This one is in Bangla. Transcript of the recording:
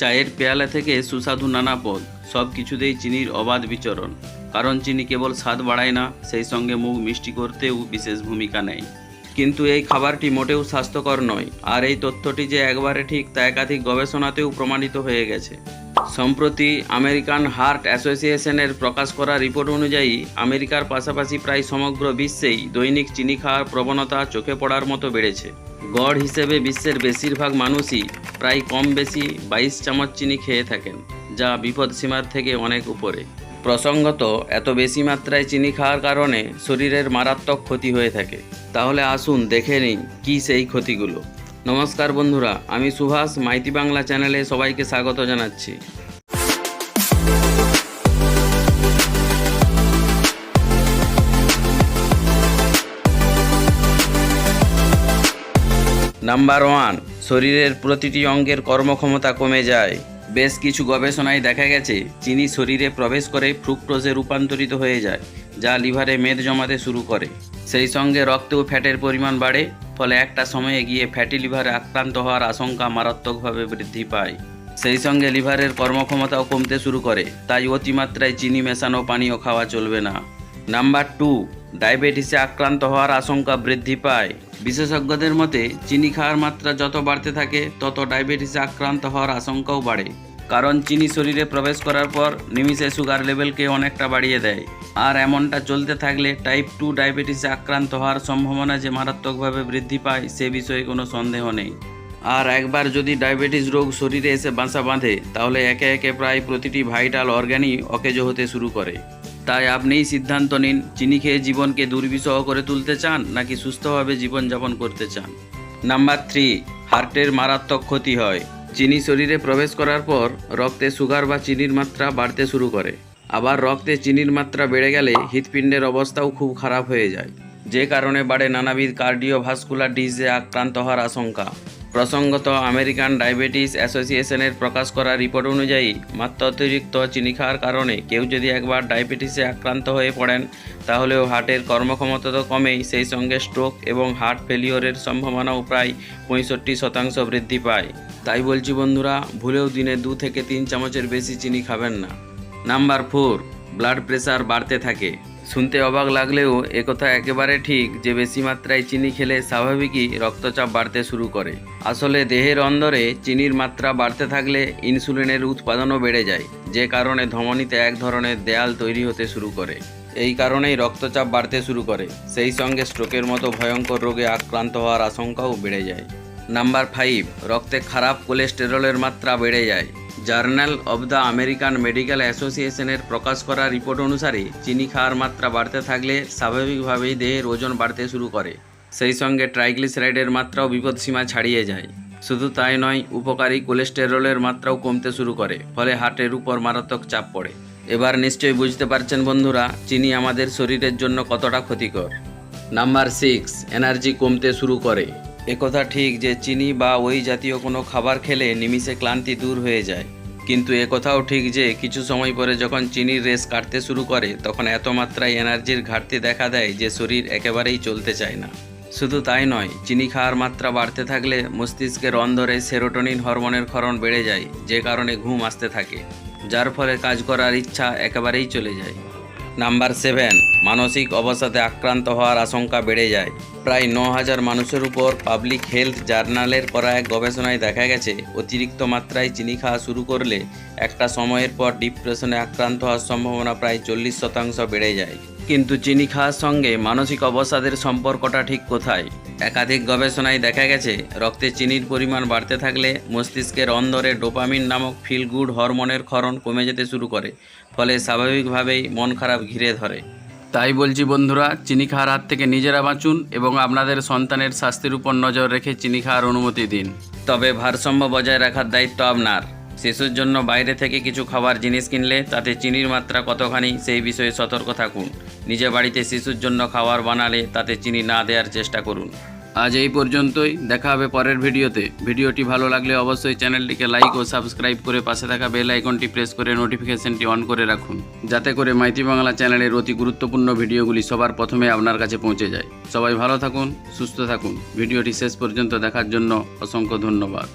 চায়ের পেয়ালা থেকে সুস্বাদু নানা পদ, সব কিছুতেই চিনির অবাধ বিচরণ। কারণ চিনি কেবল স্বাদ বাড়ায় না, সেই সঙ্গে মুখ মিষ্টি করতেও বিশেষ ভূমিকা নেয়। কিন্তু এই খাবারটি মোটেও স্বাস্থ্যকর নয়, আর এই তথ্যটি যে একবারে ঠিক তা একাধিক গবেষণাতেও প্রমাণিত হয়ে গেছে। সম্প্রতি আমেরিকান হার্ট অ্যাসোসিয়েশনের প্রকাশ করা রিপোর্ট অনুযায়ী, আমেরিকার পাশাপাশি প্রায় সমগ্র বিশ্বেই দৈনিক চিনি খাওয়ার প্রবণতা চোখে পড়ার মতো বেড়েছে। গড় হিসেবে বিশ্বের বেশিরভাগ মানুষই প্রায় কম বেশি বাইশ চামচ চিনি খেয়ে থাকেন, যা বিপদসীমার থেকে অনেক উপরে। প্রসঙ্গত, এত বেশি মাত্রায় চিনি খাওয়ার কারণে শরীরের মারাত্মক ক্ষতি হয়ে থাকে। তাহলে আসুন দেখে নিই কী সেই ক্ষতিগুলো। নমস্কার বন্ধুরা, আমি সুভাষ, মাইতি বাংলা চ্যানেলে সবাইকে স্বাগত জানাচ্ছি। নাম্বার ওয়ান শরীরের প্রতিটি অঙ্গের কর্মক্ষমতা কমে যায়। বেশ কিছু গবেষণায় দেখা গেছে চিনি শরীরে প্রবেশ করে ফ্রুক্টোজে রূপান্তরিত হয়ে যায়, যা লিভারে মেদ জমাতে শুরু করে। সেই সঙ্গে রক্তেও ফ্যাটের পরিমাণ বাড়ে, ফলে একটা সময়ে গিয়ে ফ্যাটি লিভারে আক্রান্ত হওয়ার আশঙ্কা মারাত্মকভাবে বৃদ্ধি পায়। সেই সঙ্গে লিভারের কর্মক্ষমতাও কমতে শুরু করে, তাই অতিমাত্রায় চিনি মেশানো পানীয় খাওয়া চলবে না। নাম্বার টু ডায়াবেটিসে আক্রান্ত হওয়ার আশঙ্কা বৃদ্ধি পায়। বিশেষজ্ঞদের মতে, চিনি খাওয়ার মাত্রা যত বাড়তে থাকে, তত ডায়াবেটিসে আক্রান্ত হওয়ার আশঙ্কাও বাড়ে। কারণ চিনি শরীরে প্রবেশ করার পর নিমিষে সুগার লেভেলকে অনেকটা বাড়িয়ে দেয়। আর এমনটা চলতে থাকলে টাইপ টু ডায়াবেটিসে আক্রান্ত হওয়ার সম্ভাবনা যে মারাত্মকভাবে বৃদ্ধি পায়, সে বিষয়ে কোনো সন্দেহ নেই। আর একবার যদি ডায়াবেটিস রোগ শরীরে এসে বাসা বাঁধে, তাহলে একে একে প্রায় প্রতিটি ভাইটাল অর্গানই অকেজ হতে শুরু করে। তাই আপনিই সিদ্ধান্ত নিন চিনি খেয়ে জীবনকে দুর্বিষহ করে তুলতে চান নাকি সুস্থভাবে জীবনযাপন করতে চান। নাম্বার থ্রি হার্টের মারাত্মক ক্ষতি হয়। চিনি শরীরে প্রবেশ করার পর রক্তে সুগার বা চিনির মাত্রা বাড়তে শুরু করে। আবার রক্তে চিনির মাত্রা বেড়ে গেলে হৃৎপিণ্ডের অবস্থাও খুব খারাপ হয়ে যায়। যে কারণে বাড়ে নানাবিধ কার্ডিওভাস্কুলার ডিজে আক্রান্ত হওয়ার আশঙ্কা। প্রসঙ্গত, আমেরিকান ডায়াবেটিস অ্যাসোসিয়েশনের প্রকাশ করা রিপোর্ট অনুযায়ী, মাত্রা অতিরিক্ত চিনি খাওয়ার কারণে কেউ যদি একবার ডায়াবেটিসে আক্রান্ত হয়ে পড়েন, তাহলেও হার্টের কর্মক্ষমতা তো কমেই, সেই সঙ্গে স্ট্রোক এবং হার্ট ফেলিওরের সম্ভাবনাও প্রায় পঁয়ষট্টি শতাংশ বৃদ্ধি পায়। তাই বলছি বন্ধুরা, ভুলেও দিনে দু থেকে তিন চামচের বেশি চিনি খাবেন না। নাম্বার ফোর, ব্লাড প্রেশার বাড়তে থাকে। শুনতে অবাক লাগলেও একথা একেবারে ঠিক, যে বেশি মাত্রায় চিনি খেলে স্বাভাবিকই রক্তচাপ বাড়তে শুরু করে। আসলে দেহের অন্দরে চিনির মাত্রা বাড়তে থাকলে ইনসুলিনের উৎপাদনও বেড়ে যায়, যে কারণে ধমনীতে এক ধরনের দেয়াল তৈরি হতে শুরু করে। এই কারণেই রক্তচাপ বাড়তে শুরু করে, সেই সঙ্গে স্ট্রোকের মতো ভয়ঙ্কর রোগে আক্রান্ত হওয়ার আশঙ্কাও বেড়ে যায়। নাম্বার ফাইভ, রক্তে খারাপ কোলেস্টেরলের মাত্রা বেড়ে যায়। Journal of the American Medical অ্যাসোসিয়েশনের প্রকাশ করা রিপোর্ট অনুসারে, চিনি খাওয়ার মাত্রা বাড়তে থাকলে স্বাভাবিকভাবেই দেহের ওজন বাড়তে শুরু করে। সেই সঙ্গে ট্রাইগ্লিসারাইডের মাত্রাও বিপদসীমা ছাড়িয়ে যায়। শুধু তাই নয়, উপকারী কোলেস্টেরলের মাত্রাও কমতে শুরু করে, ফলে হার্টের উপর মারাত্মক চাপ পড়ে। এবার নিশ্চয়ই বুঝতে পারছেন বন্ধুরা, চিনি আমাদের শরীরের জন্য কতটা ক্ষতিকর। নাম্বার সিক্স, এনার্জি কমতে শুরু করে। একথা ঠিক যে চিনি বা ওই জাতীয় কোনো খাবার খেলে নিমিষে ক্লান্তি দূর হয়ে যায়। কিন্তু একথাও ঠিক যে কিছু সময় পরে যখন চিনির রেস কাটতে শুরু করে, তখন এত মাত্রায় এনার্জির ঘাটতি দেখা দেয় যে শরীর একেবারেই চলতে চায় না। শুধু তাই নয়, চিনি খাওয়ার মাত্রা বাড়তে থাকলে মস্তিষ্কের অন্ধরে সেরোটোনিন হরমোনের ক্ষরণ বেড়ে যায়, যে কারণে ঘুম আসতে থাকে, যার ফলে কাজ করার ইচ্ছা একেবারেই চলে যায়। নাম্বার সেভেন, মানসিক অবসাদে আক্রান্ত হওয়ার আশঙ্কা বেড়ে যায়। প্রায় ন হাজার মানুষের উপর পাবলিক হেলথ জার্নালের করা এক গবেষণায় দেখা গেছে, অতিরিক্ত মাত্রায় চিনি খাওয়া শুরু করলে একটা সময়ের পর ডিপ্রেশনে আক্রান্ত হওয়ার সম্ভাবনা প্রায় চল্লিশ শতাংশ বেড়ে যায়। কিন্তু চিনি খাওয়ার সঙ্গে মানসিক অবসাদের সম্পর্কটা ঠিক কোথায়? একাধিক গবেষণায় দেখা গেছে, রক্তে চিনির পরিমাণ বাড়তে থাকলে মস্তিষ্কের অন্দরে ডোপামিন নামক ফিল গুড হরমোনের ক্ষরণ কমে যেতে শুরু করে, ফলে স্বাভাবিকভাবেই মন খারাপ ঘিরে ধরে। তাই বলছি বন্ধুরা, চিনি খাওয়ার হাত থেকে নিজেরা বাঁচুন এবং আপনাদের সন্তানের স্বাস্থ্যের উপর নজর রেখে চিনি খাওয়ার অনুমতি দিন। তবে ভারসাম্য বজায় রাখার দায়িত্ব আপনার। শিশুর জন্য বাইরে থেকে কিছু খাবার, জিনিস কিনলে তাতে চিনির মাত্রা কতখানি সেই বিষয়ে সতর্ক থাকুন। নিজে বাড়িতে শিশুর জন্য খাবার বানালে তাতে চিনি না দেওয়ার চেষ্টা করুন। আজ এই পর্যন্তই, দেখা হবে পরের ভিডিওতে। ভিডিওটি ভালো লাগলে অবশ্যই চ্যানেলটিকে লাইক ও সাবস্ক্রাইব করে পাশে থাকা বেল আইকনটি প্রেস করে নোটিফিকেশনটি অন করে রাখুন, যাতে করে মাইতি বাংলা চ্যানেলের অতি গুরুত্বপূর্ণ ভিডিওগুলি সবার প্রথমে আপনার কাছে পৌঁছে যায়। সবাই ভালো থাকুন, সুস্থ থাকুন। ভিডিওটি শেষ পর্যন্ত দেখার জন্য অসংখ্য ধন্যবাদ।